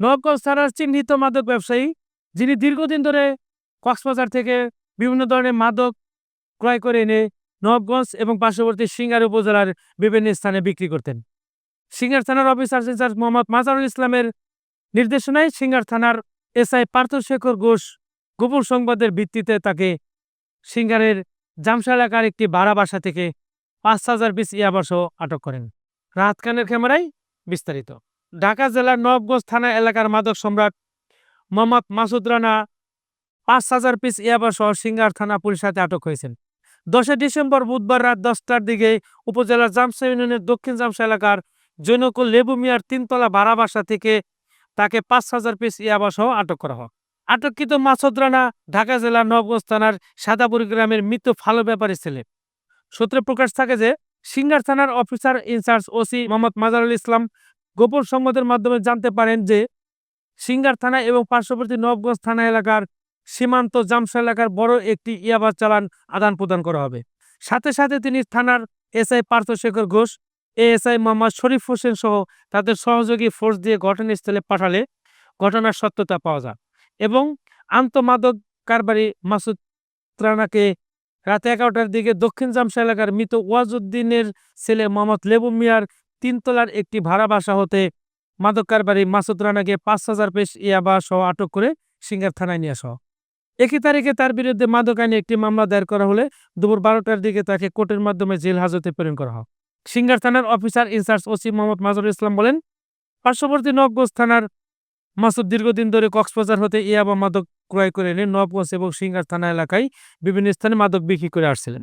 নবাবগঞ্জ থানার চিহ্নিত মাদক ব্যবসায়ী, যিনি দীর্ঘদিন ধরে কক্সবাজার থেকে বিভিন্ন ধরনের মাদক ক্রয় করে এনে নবগঞ্জ এবং পার্শ্ববর্তী সিঙ্গার উপজেলার বিভিন্ন স্থানে বিক্রি করতেন। সিঙ্গার থানার অফিসার ইনচার্জ মোহাম্মদ মাজারুল ইসলামের নির্দেশনায় সিঙ্গার থানার এসআই পার্থশেখর ঘোষ গোপন সংবাদের ভিত্তিতে তাকে সিঙ্গারের জামসা এলাকার একটি ভাড়া বাসা থেকে পাঁচ হাজার বিশ ইয়াবাসহ আটক করেন। রাহাত খানের ক্যামেরায় বিস্তারিত। ঢাকা জেলার নবগঞ্জ থানা এলাকার মাদক সম্রাট মোহাম্মদ মাসুদ রানা পাঁচ হাজার পিস ইয়াবা সহ সিঙ্গার থানা পুলিশ হাতে আটক হয়েছেন। দশই ডিসেম্বর বুধবার রাত দশটার দিকে উপজেলার জামসা ইউনিয়নের দক্ষিণ জামসা এলাকার জৈনকুল লেবু মিয়ার তিনতলা ভাড়া বাসা থেকে তাকে পাঁচ হাজার পিস ইয়াবা সহ আটক করা হয়। আটককৃত মাসুদ রানা ঢাকা জেলার নবগঞ্জ থানার সাদাপুর গ্রামের মৃত ফালো ব্যাপারী ছেলে। সূত্রে প্রকাশ থাকে যে সিঙ্গার থানার officer in-charge OC Mohammad Mazharul Islam গোপন সংবাদের মাধ্যমে জানতে পারেন যে সিঙ্গার থানা এবং পার্শ্ববর্তী নবগঞ্জ থানা এলাকার সীমান্ত জামসা এলাকার বড় একটি ইয়াবা চালান আদান প্রদান করা হবে। সাথে সাথে তিনি থানার এসআই পার্থশেখর ঘোষ, এএসআই মোহাম্মদ শরীফ হোসেন সহ তাদের সহযোগী ফোর্স দিয়ে ঘটনাস্থলে পাঠালে ঘটনার সত্যতা পাওয়া যায় এবং আন্তঃমাদক কারবারি মাসুদ রানাকে রাত এগারোটার দিকে দক্ষিণ জামসা এলাকার মৃত ওয়াজউদ্দিনের ছেলে মোহাম্মদ লেবু মিয়ার তিনতলার একটি ভাড়া বাসা হতে মাদক কারবারি মাসুদ রানাকে পাঁচ হাজার পেশ ইয়াবা সহ আটক করে সিঙ্গার থানায় নিয়ে আসা একই তারিখে তার বিরুদ্ধে মাদক আইনে একটি মামলা দায়ের করা হলে দুপুর বারোটার দিকে তাকে কোর্টের মাধ্যমে জেল হাজতে প্রেরণ করা হয়। সিঙ্গার থানার officer in-charge OC Mohammad Mazrul Islam বলেন, পার্শ্ববর্তী নবগঞ্জ থানার মাসুদ দীর্ঘদিন ধরে কক্সবাজার হতে ইয়াবা মাদক ক্রয় করে এনে নবগঞ্জ এবং সিঙ্গার থানা এলাকায় বিভিন্ন স্থানে মাদক বিক্রি করে আসছিলেন।